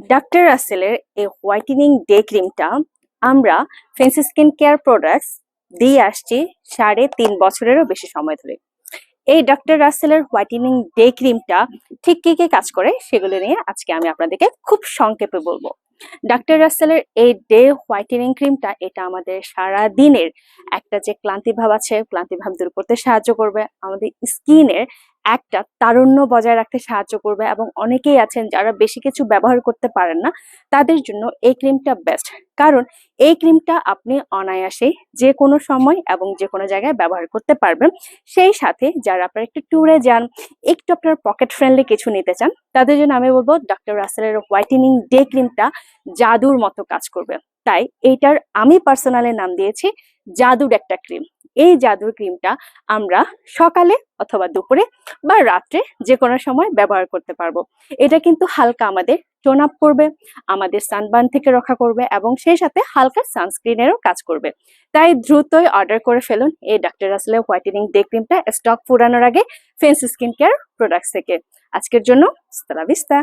Doctor রাসেলের এই whitening day ক্রিমটা আমরা ফেন্সি স্কিন কেয়ার প্রোডাক্টস দিয়ে আসছি সাড়ে তিন বছরেরও বেশি সময় ধরে। এই ডক্টর রাসেলের হোয়াইটেনিং ডে ক্রিমটা ঠিক কি কি কাজ করে সেগুলো নিয়ে আজকে আমি আপনাদেরকে খুব সংক্ষেপে বলব। ডাক্তার রাসেলের এই ডে হোয়াইটেনিং ক্রিমটা এটা আমাদের সারা দিনের একটা যে ক্লান্তি ভাব আছে ক্লান্তি ভাব দূর করতে সাহায্য করবে। আমাদের স্কিনের একটা তারুণ্য বজায় রাখতে সাহায্য করবে এবং অনেকেই আছেন যারা বেশি কিছু ব্যবহার করতে পারেন না, তাদের জন্য এই ক্রিমটা বেস্ট কারণ এই ক্রিমটা আপনি অনায়াসে যে কোনো সময় এবং যে কোনো জায়গায় ব্যবহার করতে পারবেন। সেই সাথে যারা আপনার একটু ট্যুরে যান, একটু আপনার পকেট ফ্রেন্ডলি কিছু নিতে চান, তাদের জন্য আমি বলব ডক্টর রাসেলের হোয়াইটেনিং ডে ক্রিমটা জাদুর মতো কাজ করবে। তাই এইটার আমি পার্সোনালি নাম দিয়েছি, জাদুর একটা ক্রিম এই জাদুর ক্রিমটা আমরা সকালে অথবা দুপুরে বা রাত্রে যে কোনো সময় ব্যবহার করতে পারব। এটা কিন্তু হালকা আমাদের টোন আপ করবে, আমাদের সানবার্ন থেকে রক্ষা করবে এবং সেই সাথে হালকা সানস্ক্রিনেরও কাজ করবে। তাই দ্রুতই অর্ডার করে ফেলুন এই ডাক্তার আসলে হোয়াইটেনিং ডে ক্রিমটা স্টক ফুরানোর আগে ফেন্স স্কিন কেয়ার প্রোডাক্টস থেকে। আজকের জন্য স্তরা বিস্তা